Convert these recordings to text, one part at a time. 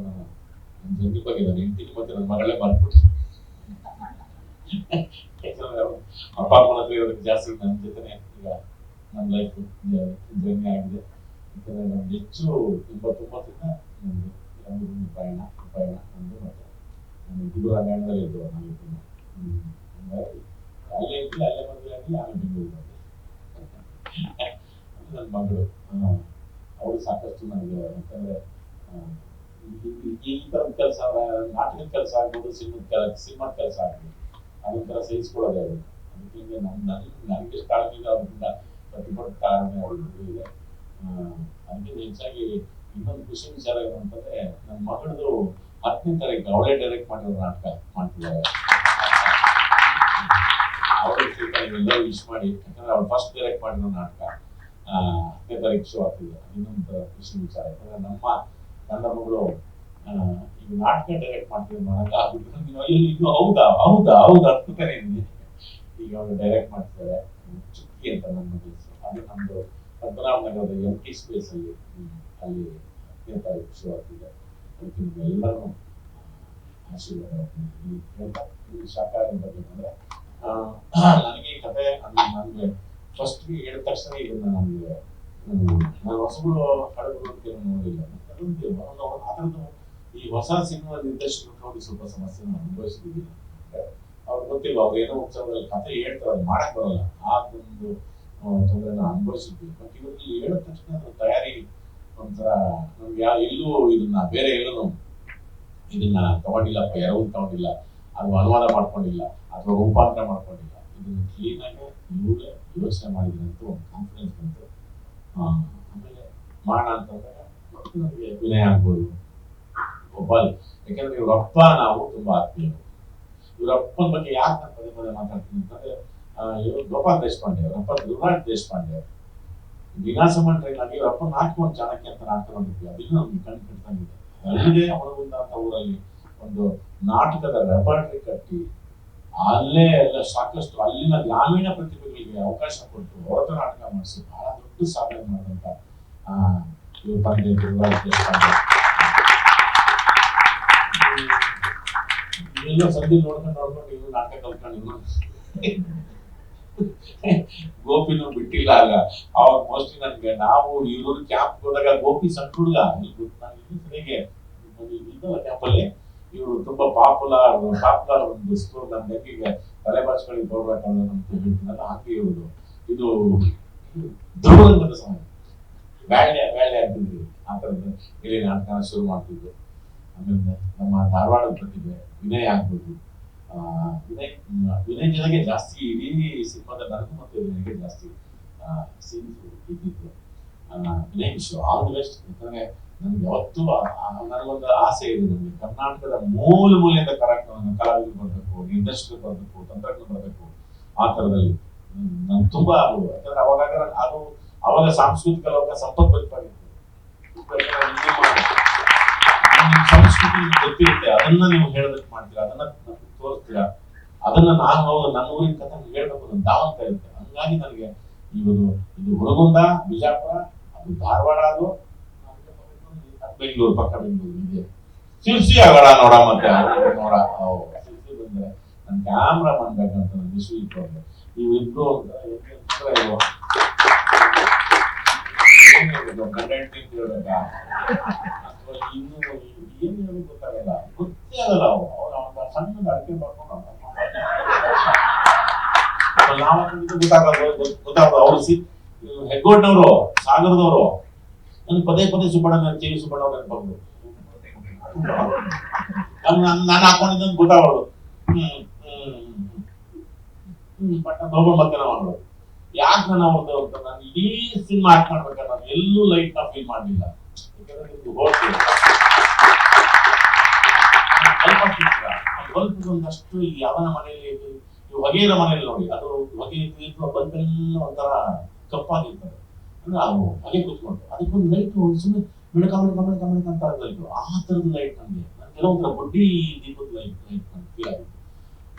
ನನ್ನ ಜರ್ನಿ ಬಗ್ಗೆ ನಾನು ಹೆಂಡತಿನ ಮತ್ತೆ ನನ್ನ ಮಗಳೇ ಅಪ್ಪ ಅಮ್ಮನ ಹತ್ರ ಇರೋದಕ್ಕೆ ಜಾಸ್ತಿ ನನ್ನ ಜೊತೆನೆ ಈಗ ನನ್ನ ಲೈಫ್ ಜರ್ನಿ ಆಗಿದೆ. ಯಾಕಂದ್ರೆ ನಾನು ಹೆಚ್ಚು ಎಂಬತ್ತೊಂಬತ್ತರಿಂದ ನಂದು ಒಂದು ಪ್ರಯಾಣ ಪ್ರಯಾಣ ನಂದು ಮತ್ತೆ ನಾನು ಗುರು ರಂಗಾಯಣದಲ್ಲಿ ಇದ್ದು ನಾವಿಬ್ಬರು ಹಂಗಾಗಿ ಅಲ್ಲೇ ಇದ್ದು ಅಲ್ಲೇ ಮದುವೆ ಆಗಿ ಆಮೇಲೆ ಬೆಂಗಳೂರು ಬಂದೆ. ನನ್ನ ಮಗಳು ಅವಳು ಸಾಕಷ್ಟು ನನಗೆ, ಯಾಕಂದ್ರೆ ಥರದ ಕೆಲಸ ನಾಟಕದ ಕೆಲಸ ಆಗ್ಬೋದು ಸಿನಿಮದ ಕೆಲಸ ಸಿನಿಮಾದ ಕೆಲಸ ಆಗ್ಬೋದು. ಅದೊಂಥರ ಸಹಿಸ್ಕೊಳ್ಳೋದೇ ಅವರು ಅದಕ್ಕೆ ನಮ್ಮ ನನಗೆ ನನಗೆ ಕಾಳಜಿ ಇದೆ ಅವ್ರಿಂದ ಪ್ರತಿಭಟನೆ ಕಾರಣ ಅವಳು ಇದೆ. ಅದಕ್ಕಿಂತ ಹೆಚ್ಚಾಗಿ ಇನ್ನೊಂದು ಖುಷಿ ವಿಚಾರ ಏನು ಅಂತಂದ್ರೆ ನನ್ನ ಮಗಳದು ಹತ್ತನೇ ತಾರೀಕು ಅವಳೇ ಡೈರೆಕ್ಟ್ ಮಾಡಿರೋ ನಾಟಕ ಮಾಡ್ತಿದ್ದಾರೆ. ಅವಳಿಗೆ ಎಲ್ಲರೂ ವಿಶ್ ಮಾಡಿ, ಯಾಕಂದ್ರೆ ಅವ್ಳು ಫಸ್ಟ್ ಡೈರೆಕ್ಟ್ ಮಾಡಿರೋ ನಾಟಕ ಹತ್ತನೇ ತಾರೀಕು ಶೋ ಆಗ್ತಿದೆ. ಇನ್ನೊಂದು ಖುಷಿ ವಿಚಾರ. ಯಾಕಂದ್ರೆ ನಮ್ಮ ನನ್ನ ಮಗಳು ಈಗ ನಾಟಕ ಡೈರೆಕ್ಟ್ ಮಾಡ್ತೀವಿ ಅಯ್ಯೋ ಇದು ಹೌದಾ? ಹೌದಾ? ಹೌದಾ ಅನ್ಕೋತಾನೆ ಇದ್ದೀನಿ ಈಗ ಅವಳು ಡೈರೆಕ್ಟ್ ಮಾಡ್ತಿದ್ದಾರೆ ಚುಕ್ಕಿ ಅಂತ ನನ್ನ ಹೆಸರು. ಅದು ನಮ್ದು ಪದ್ಮನಾಭ ನಗರದ ಎಂ ಟಿ ಸ್ಪೇಸ್ ಅಲ್ಲಿ ಅಲ್ಲಿ ಹತ್ತನೇ ತಾರೀಕು ಶುರು ಆಗ್ತಿದೆ ಅದಕ್ಕೆ ಎಲ್ಲರೂ ಆಶೀರ್ವಾದ ಈ ಈ ಆ, ನನಗೆ ಈ ಕತೆ ನನಗೆ ಫಸ್ಟ್ ಹೇಳಿದ ತಕ್ಷಣ ಇದನ್ನ ನನಗೆ ನಾನು ಹೊಸಗಳು ಹಾಡುಗಳು ಅಂತ ನೋಡಿಲ್ಲ. ಥರದ್ದು ಈ ಹೊಸ ಸಿನಿಮಾ ನಿರ್ದೇಶಕರು ನೋಡಿ ಸ್ವಲ್ಪ ಸಮಸ್ಯೆ ಅನುಭವಿಸಿದ್ದೀವಿ. ಅವ್ರು ಗೊತ್ತಿಲ್ಲ ಅವ್ರು ಏನೋ ಉತ್ಸವದಲ್ಲಿ ಕತೆ ಹೇಳ್ತಾರೆ ಮಾಡಕ್ ಬರಲ್ಲ. ಆ ಒಂದು ತೊಂದರೆನ ಅನುಭವಿಸಿದ್ವಿ ಬಟ್ ಇವರಲ್ಲಿ ಹೇಳಿದ ತಕ್ಷಣ ಅದ್ರ ತಯಾರಿ ಒಂಥರ ನಮ್ಗೆ ಯಾವ ಎಲ್ಲೂ ಇದನ್ನ, ಬೇರೆ ಎಲ್ಲೂ ಇದನ್ನ ತಗೊಂಡಿಲ್ಲಪ್ಪ ಯಾರೂ ತಗೊಂಡಿಲ್ಲ ಅದು ಅನುವಾದ ಮಾಡ್ಕೊಂಡಿಲ್ಲ, ಅಥವಾ ರೂಪಾಂತರ ಮಾಡ್ಕೊಂಡಿಲ್ಲ. ಇದನ್ನ ಕ್ಲೀನ್ ಆಗಿ ಇವರೇ ಯೋಚನೆ ಮಾಡಿದ್ರಂತೂ ಒಂದು ಕಾನ್ಫಿಡೆನ್ಸ್ ಬಂತು. ಆಮೇಲೆ ಮಾಡೋಣ ಅಂತಂದಾಗ ನನಗೆ ವಿನಯ ಆಗ್ಬೋದು ಗೋಪಾಲ್ ಯಾಕಂದ್ರೆ ಇವರಪ್ಪ ನಾವು ತುಂಬಾ ಆತ್ಮೀಯರು ಇವರಪ್ಪನ ಬಗ್ಗೆ ಯಾಕೆ ನಾನು ಪದೇ ಪದೇ ಮಾತಾಡ್ತೀನಿ ಅಂತಂದ್ರೆ ಇವರು ಗೋಪಾಲ್ ದೇಶಪಾಂಡೆ ಅವರಪ್ಪ ಗುರುರಾಜ್ ದೇಶಪಾಂಡೆ ವಿನಾಸಮನ್ ಟ್ರೈನ್ ಆಗಿ ಇವರಪ್ಪ ನಾಲ್ಕು ಚಾಣಕ್ಯ ಅಂತ ನಾಟಕ ನೋಡಿದ್ವಿ ನಮ್ಗೆ ಕಣ್ಣು ಕಟ್ಟಾಗಿದೆ ಅಲ್ಲಿಗೆ ಹೊರಗುಂದ ಅಂತ ಊರಲ್ಲಿ ಒಂದು ನಾಟಕದ ರೆಪರ್ಟರಿ ಕಟ್ಟಿ ಅಲ್ಲೇ ಎಲ್ಲ ಸಾಕಷ್ಟು ಅಲ್ಲಿನ ಗ್ರಾಮೀಣ ಪ್ರತಿಭೆಗಳಿಗೆ ಅವಕಾಶ ಕೊಟ್ಟು ಹೊರತ ನಾಟಕ ಮಾಡಿಸಿ ಬಹಳ ದೊಡ್ಡ ಸಾಧನೆ ಮಾಡಿದಂತ ಆ, ಎಲ್ಲೋ ಸಂಧಿ ನೋಡ್ಕೊಂಡು ನೋಡ್ಕೊಂಡು ಇವ್ರು ನಾಟಕ ಗೋಪಿನೂ ಬಿಟ್ಟಿಲ್ಲ ಆಗ ಅವಾಗ ಮೋಸ್ಟ್ಲಿ ನನ್ಗೆ ನಾವು ಇವರು ಕ್ಯಾಂಪ್ ಹೋದಾಗ ಗೋಪಿ ಸಣ್ಣ ಹುಡುಗ ಇದ್ದಲ್ಲ ಕ್ಯಾಂಪಲ್ಲಿ ಇವರು ತುಂಬಾ ಪಾಪುಲರ್ ಪಾಪ್ಯುಲರ್ ಒಂದು ಸ್ಕೂಲ್ ನಮ್ಮ ಬೆಕ್ಕಿಗೆ ತಲೆ ಭಾಷೆಗಳಿಗೆ ಕೊಡ್ಬೇಕನ್ನೋ ಹಾಗೆ ಇವರು ಇದು ಧ್ರುವರಂಗದ ಸಮಯ. ಬ್ಯಾಳ್ಯ ವ್ಯಾಲೆ ಅಂತಿದ್ರು ಆ ಥರದ್ದು. ಇಲ್ಲಿ ನಾಟಕ ಶುರು ಮಾಡ್ತಿದ್ರು ಆಮೇಲೆ ನಮ್ಮ ಧಾರವಾಡದ ಪ್ರತಿಭೆ, ವಿನಯ್ ಆಗ್ಬೋದು ವಿನಯ್ ವಿನಯ್ ಜೊತೆಗೆ ಜಾಸ್ತಿ ಇಡೀ ಸಿನಿಮಾದ ನನಗೂ ಮತ್ತು ವಿನಯ್ಗೆ ಜಾಸ್ತಿ ಸೀನ್ಸ್ ಇದ್ದಿತ್ತು. Vinay wish all the best ಯಾಕಂದ್ರೆ ನನ್ಗೆ ಯಾವತ್ತೂ ನನಗೊಂದು ಆಸೆ ಇದೆ ನನಗೆ. ಕರ್ನಾಟಕದ ಮೂಲ ಮೂಲೆಯಿಂದ ಕರಾಟವನ್ನು ಕಲಾವಿದರು ಬರಬೇಕು, ನಿರ್ದೇಶಕರು ಬರಬೇಕು, ತಂತ್ರಜ್ಞರು ಬರಬೇಕು, ಆ ಥರದಲ್ಲಿ. ನನ್ಗೆ ತುಂಬಾ ಯಾಕಂದ್ರೆ ಅವಾಗ ಅವಾಗ ಸಾಂಸ್ಕೃತಿಕ ಲೋಕ ಸಂಪತ್ತು ಸಂಸ್ಕೃತಿ ಗೊತ್ತಿರುತ್ತೆ, ಅದನ್ನ ನೀವು ಹೇಳೋದಕ್ಕೆ ಮಾಡ್ತೀರಾ, ಅದನ್ನ ತೋರಿಸ್ತೀರಾ? ಅದನ್ನ ನಾನು ನನ್ನ ಊರಿನ ಕಥೆ ಹೇಳಬೇಕು ಅಂತ ದಾವಂತ ಇರುತ್ತೆ. ಹಂಗಾಗಿ ನನಗೆ ಇವರು ಇದು ಹುಡುಗುಂದ, ಬಿಜಾಪುರ, ಅದು ಧಾರವಾಡ ಅದು. ಬೆಂಗಳೂರು ಪಕ್ಕ ಬೆಂಗಳೂರು ಇದೆ ಶಿರ್ಸಿ ಆಗೋಣ ನೋಡ ಮತ್ತೆ ನೋಡ. ಶಿರ್ಸಿ ಬಂದ್ರೆ ನನ್ನ ಕ್ಯಾಮ್ರಾ ಮಾಡ್ಬೇಕಂತ ನನ್ನ ವಿಶ್ವ ಇವು ಇಬ್ರು ಹೆಂಗೆ ಅಂತಂದ್ರೆ ಇವು ಏನ್ ಇನ್ನು ಏನು ಗೊತ್ತಾಗಲ್ಲ. ಗೊತ್ತೇ ಆಗಲ್ಲ ಸಣ್ಣ ಅಡಿಕೆ ಮಾಡ್ಕೊಂಡು ನಾವು ಗೊತ್ತಾಗಲ್ಲ? ಗೊತ್ತಾಗಲ್ಲ. ಹೆಗ್ಗೋಡ್ನವರು ಸಾಗರದವರು. ನನ್ನ ಪದೇ ಪದೇ ಸುಬ್ಬಣ್ಣ ಕೆ ವಿ ಸುಬ್ಬಣ್ಣ ಅವ್ರು ನೆನಪಾಗ್ಬೋದು ನಾನು ಹಾಕೊಂಡಿದ್ದಂತ ಗೊತ್ತಾಗೋದು. ಹ್ಮ್ ಹ್ಮ್ ಹ್ಮ್ ಬಟ್ ಹೋಗ್ಕೊಂಡು ಮತ್ತೆ ನಾವು ಮಾಡೋದು ಯಾಕೆ ನಾನು ಅವ್ರದ್ದು ಅಂತ ನಾನು ಇಡೀ ಸಿನಿಮಾ ಆಕ್ಟ್ ಮಾಡ್ಬೇಕಾದ್ರೆ ನಾನು ಎಲ್ಲೂ ಲೈಟ್ನ ಫೀಲ್ ಮಾಡಲಿಲ್ಲ. ಯಾಕಂದ್ರೆ ಇದು ಹೋಗ್ತೀವಿ ಬಲ್ಪ್ ಒಂದಷ್ಟು ಯಾವನ ಮನೆಯಲ್ಲಿ ಇದು, ಈ ಹೊಗೆಯ ಮನೆಯಲ್ಲಿ ನೋಡಿ, ಅದು ಹೊಗೆ ಇದ್ದು ಬಲ್ಪೆಲ್ಲ ಒಂಥರ ಕಪ್ಪಾಗಿರ್ತದೆ. ಅಂದ್ರೆ ಅವು ಹೊಗೆ ಕೂತ್ಕೊಂಡು ಅದಕ್ಕೊಂದು ಲೈಟ್ ಸುಮ್ಮನೆ ಮಿಣಕ ಮಿಣಕ ಮಿಣಕ ಅಂತ ಲೈಟ್ ಆ ಥರದ ಲೈಟ್ ನನಗೆ. ನನಗೆ ಕೆಲವೊಂದರ ಬಡ್ಡಿ ದೀಪದ ಲೈಟ್ ಲೈಟ್ ಫೀಲ್ ಆಗಿತ್ತು.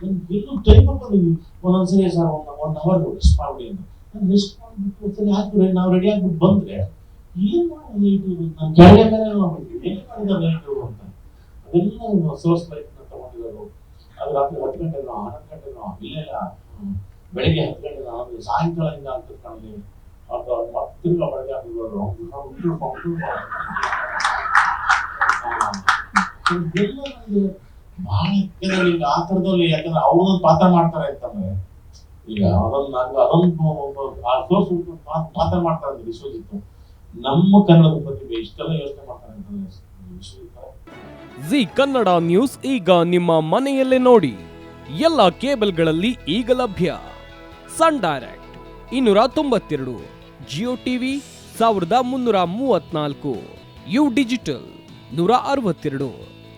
ನನ್ಗೆ ಟೈಮ್ ಟೈಮ್ ಒಂದೊಂದ್ಸರಿ ಸರ್ ಒಂದು ಒನ್ ಅವರ್ ರೆಸ್ಟ್ ಮಾಡಿ ಅಂತ ನಾನು ರೆಸ್ಟ್ ಮಾಡಿಬಿಟ್ಟು ನಾವು ರೆಡಿ ಆಗ್ಬಿಟ್ಟು ಬಂದ್ರೆ ಏನ್ ಮಾಡೋದು ಇದು ನಾನು ಕೆಳಗೆ ಮೇಲೆ ಏನ್ ಮಾಡಿದ ಲೈಟು ಅಂತ ಅದೆಲ್ಲ ಸೋರ್ಸ್ ಲೈಟ್ ತಗೊಂಡಿರೋರು ಅದು ರಾತ್ರಿ ಹತ್ತು ಗಂಟೆನೋ ಹನ್ನೊಂದು ಗಂಟೆನೋ ಇಲ್ಲೆಲ್ಲ ಇಲ್ಲ ಬೆಳಿಗ್ಗೆ ಹತ್ತು ಗಂಟೆನೋ ಅದು ಸಾಯಂಕಾಲದಿಂದ ಅಂತ ಅಥವಾ ತಿರ್ಗಾ ಬೆಳಗ್ಗೆ ಆಗಿರೋರು ಇದೆಲ್ಲ ನನಗೆ ಈಗ ಆ ಥರದಲ್ಲಿ ಯಾಕಂದ್ರೆ ಅವ್ರದೊಂದು ಪಾತ್ರ ಮಾಡ್ತಾರೆ ಅಂತಂದ್ರೆ ಈಗ ಅದೊಂದು ನಂಗೆ ಅದೊಂದು ಪಾತ್ರ ಮಾಡ್ತಾರೆ ಅಂತ ವಿಶ್ವಜಿತ್. ನಮ್ಮ ಕನ್ನಡದ ಪ್ರತಿಭೆ ಇಷ್ಟೆಲ್ಲ ಯೋಚನೆ ಮಾಡ್ತಾರೆ ಅಂತಂದ್ರೆ ಜಿ ಕನ್ನಡ ನ್ಯೂಸ್ ಈಗ ನಿಮ್ಮ ಮನೆಯಲ್ಲೇ ನೋಡಿ. ಎಲ್ಲ ಕೇಬಲ್ಗಳಲ್ಲಿ ಈಗ ಲಭ್ಯ. ಸನ್ ಡೈರೆಕ್ಟ್ ಇನ್ನೂರ ತೊಂಬತ್ತೆರಡು, ಜಿಯೋ ಟಿವಿ ಸಾವಿರದ ಮುನ್ನೂರ ಮೂವತ್ನಾಲ್ಕು ಯು ಡಿಜಿಟಲ್ ನೂರ ಅರವತ್ತೆರಡು.